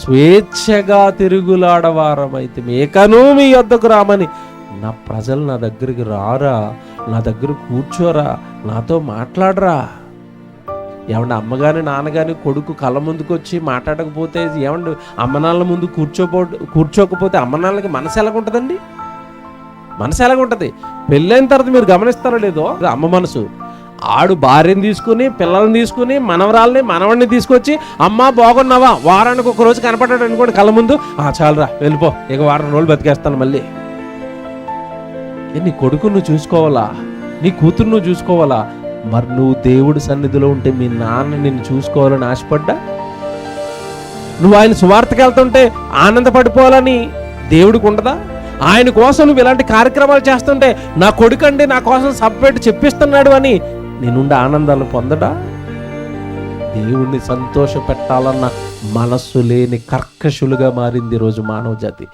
స్వేచ్ఛగా తిరుగులాడవారమైతే మేకను మీ యొద్దకు రామని. నా ప్రజలు నా దగ్గరికి రారా నా దగ్గర కూర్చోరా నాతో మాట్లాడరా. ఏమంటే అమ్మగాని నాన్నగాని కొడుకు కళ్ళ ముందుకు వచ్చి మాట్లాడకపోతే ఏమండి అమ్మనాళ్ళ ముందు కూర్చోపో కూర్చోకపోతే అమ్మనాళ్ళకి మనసు ఎలాగుంటుందండి? మనసు ఎలాగుంటుంది? పెళ్ళైన తర్వాత మీరు గమనిస్తారో లేదో? అమ్మ మనసు. ఆడు భార్యని తీసుకుని పిల్లల్ని తీసుకుని మనవరాల్ని మనవడిని తీసుకొచ్చి అమ్మ బాగున్నావా? వారానికి ఒక రోజు కనపడ్డాడు అనుకోండి కళ్ళ ముందు. ఆ చాలురా వెళ్ళిపో. ఇక వారం రోజులు బతికేస్తాను మళ్ళీ. నీ కొడుకు నువ్వు చూసుకోవాలా? నీ కూతురు నువ్వు చూసుకోవాలా? మరి నువ్వు దేవుడి సన్నిధిలో ఉంటే మీ నాన్న నిన్ను చూసుకోవాలని ఆశపడ్డా? నువ్వు ఆయన సువార్తకి వెళ్తుంటే ఆనందపడిపోవాలని దేవుడికి ఉండదా? ఆయన కోసం నువ్వు ఇలాంటి కార్యక్రమాలు చేస్తుంటే నా కొడుకండి నా కోసం సపరేట్ చెప్పిస్తున్నాడు అని నేనుండే ఆనందాలు పొందడా? దేవుణ్ణి సంతోష పెట్టాలన్న మనస్సు లేని కర్కశులుగా మారింది ఈరోజు మానవ జాతి